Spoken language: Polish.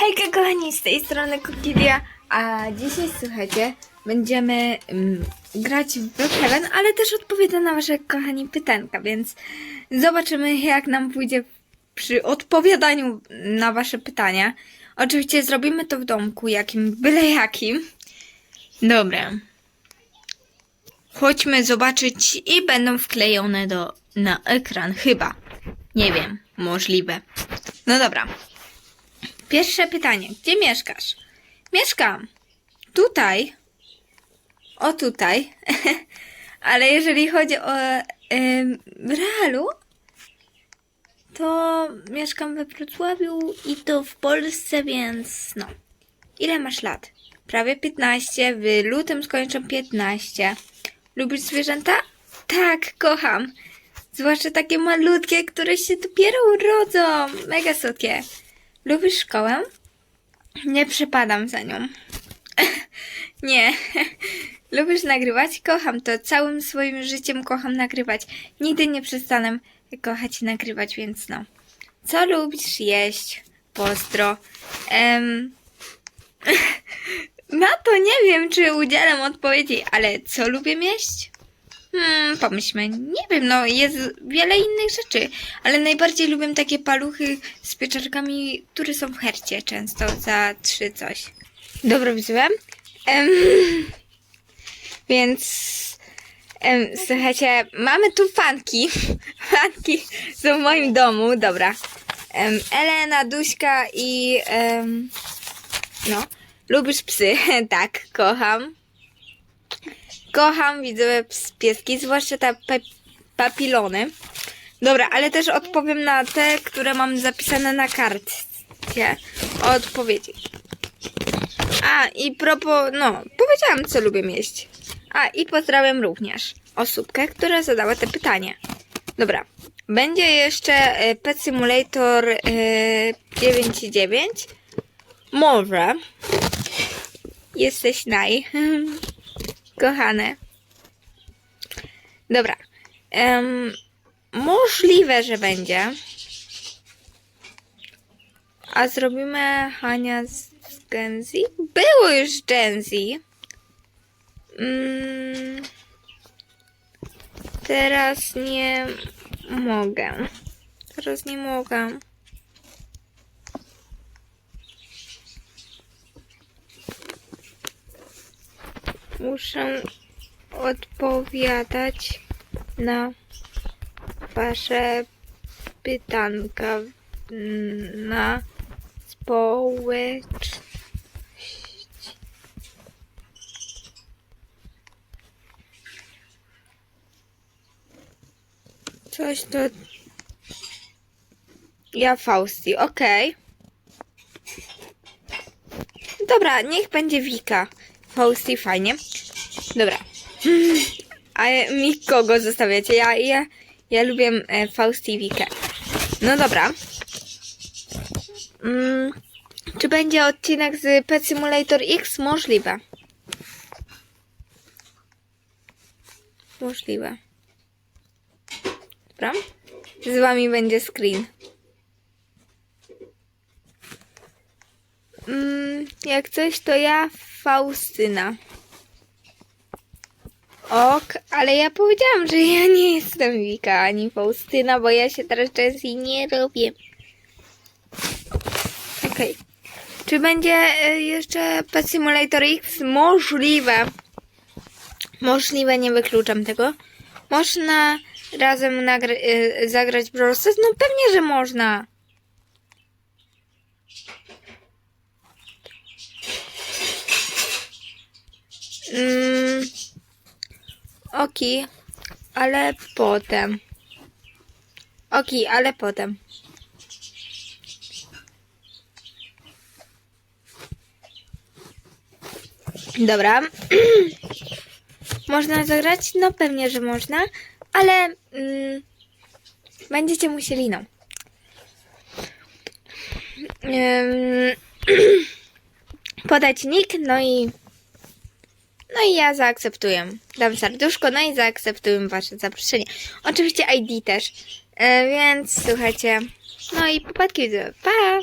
Hejka kochani, z tej strony Kukidia, a dzisiaj słuchajcie, będziemy mm, grać w Brookhaven, ale też odpowiedzę na wasze kochani pytanka, więc zobaczymy jak nam pójdzie przy odpowiadaniu na wasze pytania. Oczywiście zrobimy to w domku, jakim, byle jakim. Dobra. Chodźmy zobaczyć i będą wklejone do, na ekran, chyba. Nie wiem, możliwe. No dobra. Pierwsze pytanie. Gdzie mieszkasz? Mieszkam. Tutaj. O tutaj. Ale jeżeli chodzi o em, realu, to mieszkam we Wrocławiu i to w Polsce, więc no. Ile masz lat? Prawie 15. W lutym skończę 15. Lubisz zwierzęta? Tak, kocham. Zwłaszcza takie malutkie, które się dopiero urodzą. Mega słodkie. Lubisz szkołę? Nie przepadam za nią. Nie. Lubisz nagrywać? Kocham to. Całym swoim życiem kocham nagrywać. Nigdy nie przestanę kochać nagrywać, więc no. Co lubisz jeść? Pozdro. Em... Na to nie wiem, czy udzielam odpowiedzi, ale co lubię jeść? Hmm, pomyślmy. Nie wiem, no jest wiele innych rzeczy, ale najbardziej lubię takie paluchy z pieczarkami, które są w hercie często za trzy coś. Dobra, wziąłem. Em, więc em, słuchajcie, mamy tu fanki. Fanki są w moim domu, dobra. Em, Elena, Duśka i em, no, lubisz psy, tak, kocham. Kocham, widzę ps- pieski, zwłaszcza te papilony. Dobra, ale też odpowiem na te, które mam zapisane na kartce. Odpowiedzi. A, i propos, no, powiedziałam, co lubię jeść. A, i pozdrawiam również osóbkę, która zadała te pytanie. Dobra, będzie jeszcze e, Pet Simulator e, 9.9. Może. Jesteś naj. Kochane. Dobra. Em, możliwe, że będzie. A zrobimy Hania z, z Genzi? Było już Genzi. Mm, teraz nie mogę. Teraz nie mogę. Muszę odpowiadać na Wasze pytanka na społeczność. Coś to. Ja Fausti, okej. Dobra, niech będzie Wika. Fausti, fajnie. Dobra. A mi kogo zostawiacie? Ja, ja, ja lubię e, Fausti i Wikę. No dobra. Mm, czy będzie odcinek z Pet Simulator X? Możliwe. Możliwe. Dobra. Z wami będzie screen. Mm, jak coś, to ja Faustyna. Ok, ale ja powiedziałam, że ja nie jestem Wika ani Faustyna, bo ja się teraz częściej nie robię. Okej. Czy będzie e, jeszcze Pet Simulator X? Możliwe. Możliwe, nie wykluczam tego. Można razem e, zagrać Brawl? No pewnie, że można. Mm, Oki, ale potem. Oki, ale potem. Dobra. można zagrać? No pewnie, że można, ale mm, będziecie musieli, no. Podać nick, no i no i ja zaakceptuję. Dam serduszko, no i zaakceptuję wasze zaproszenie. Oczywiście ID też. E, więc słuchajcie. No i popadki widzę. Pa!